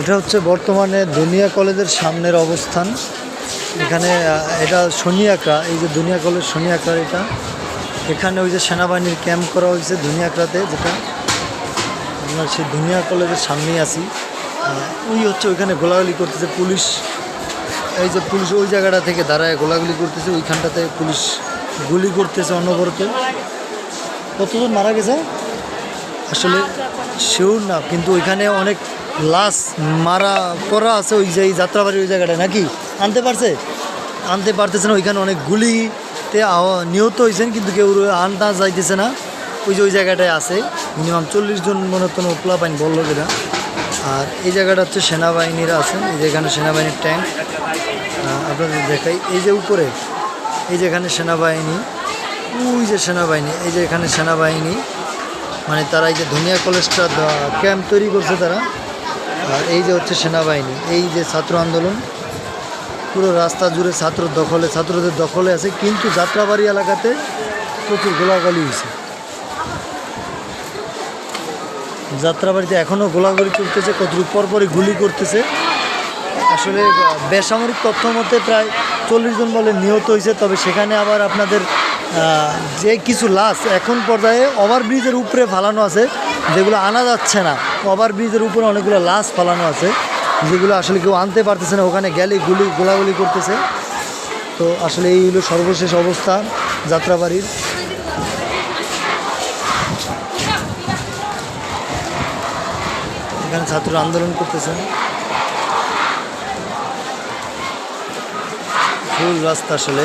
এটা হচ্ছে বর্তমানে দুনিয়া কলেজের সামনের অবস্থান। এখানে এটা আঁকড়া এই যে দুনিয়া কলেজ আঁকড়া এটা। এখানে ওই যে সেনাবাহিনীর ক্যাম্প করা হয়েছে দুনিয়া আঁকড়াতে যেটা আমরা সেই দুনিয়া কলেজের সামনেই আছি। ওই হচ্ছে ওইখানে গোলাগুলি করতেছে পুলিশ। এই যে পুলিশ ওই জায়গাটা থেকে দাঁড়ায় গোলাগুলি করতেছে ওইখানটাতে পুলিশ গুলি করতেছে অনবরত। কতজন মারা গেছে? আসলে শিওর না কিন্তু ওইখানে অনেক লাশ মারা করা আছে ওই যে যাত্রাবাড়ির ওই জায়গাটা নাকি? আনতে পারছে? আনতে পারতেছে না, ওইখানে অনেক গুলিতে নিহত হয়েছেন, কিন্তু কেউ আনতে যাইতেছে না। ওই যে ওই জায়গাটায় আছে, মিনিমাম চল্লিশ জন মনে হতো ওপলা পাইন বলল যেটা আর এই জায়গাটা হচ্ছে সেনাবাহিনীরা আছেন, এই যে এখানে সেনাবাহিনীর ট্যাঙ্ক। আপনাদের দেখাই, এই যে উপরে, এই যেখানে সেনাবাহিনী, ওই যে সেনাবাহিনী, এই যে এখানে সেনাবাহিনী মানে তারা এই যে ধনিয়া কলেজটা ক্যাম্প তৈরি করছে তারা। আর এই যে হচ্ছে সেনাবাহিনী, এই যে ছাত্র আন্দোলন, পুরো রাস্তা জুড়ে ছাত্র দখলে, ছাত্রদের দখলে আছে, কিন্তু যাত্রাবাড়ি এলাকাতে প্রচুর গোলাগুলি হয়েছে। যাত্রাবাড়িতে এখনও গোলাগুলি চলতেছে, কতটুকু পরপরই গুলি করতেছে। আসলে বেসামরিক তথ্য মতে প্রায় চল্লিশ জন বলে নিহত হয়েছে, তবে সেখানে আবার আপনাদের যে কিছু লাশ এখন পর্যায়ে ওভারব্রিজের উপরে ফালানো আছে যেগুলো আনা যাচ্ছে না। ওভার ব্রিজের উপরে অনেকগুলো লাশ ফালানো আছে। যেগুলো আসলে কেউ আনতে পারতেছে না। ওখানে গেলে গুলি, গোলাগুলি করতেছে। তো আসলে এই হলো সর্বশেষ অবস্থা যাত্রাবাড়ির। এখানে ছাত্র আন্দোলন করতেছেন ফুল রাস্তা আসলে।